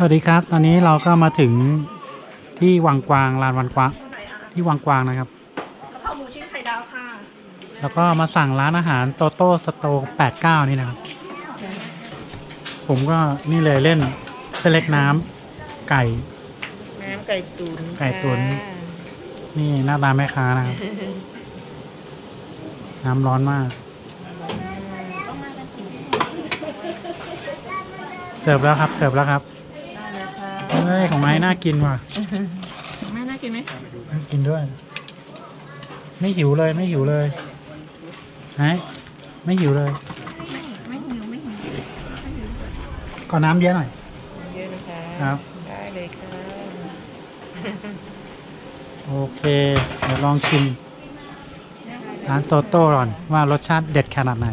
สวัสดีครับ ตอนนี้เราก็มาถึงที่วังกวางลานวันกวางที่วังกวางนะครับ กะเพราหมูชิ้นไข่ดาวค่ะแล้วก็มาสั่งร้านอาหารโตโต้สโต89นี่นะครับ ผมก็นี่เลยเล่นเส้นเล็กน้ำไก่ น้ำไก่ตุ๋นไก่ตุ๋นนี่หน้าตาแม่ค้านะครับ น้ำร้อนมาก เสิร์ฟแล้วครับ เสิร์ฟแล้วครับได้เลยค่ะเฮ้ยของไม้น่ากินว่ะแม่น่ากินไหมน่ากินด้วย ไม่หิวเลยไม่หิวเลยไหนไม่หิวเลย ไม่หิวไม่หิวขอน้ำเยอะหน่อย เยอะนะคะครับ ได้เลยค่ะโอเค เดี๋ยวลองชิมร้านโตโต้ก่อนว่ารสชาติเด็ดขนาดไหน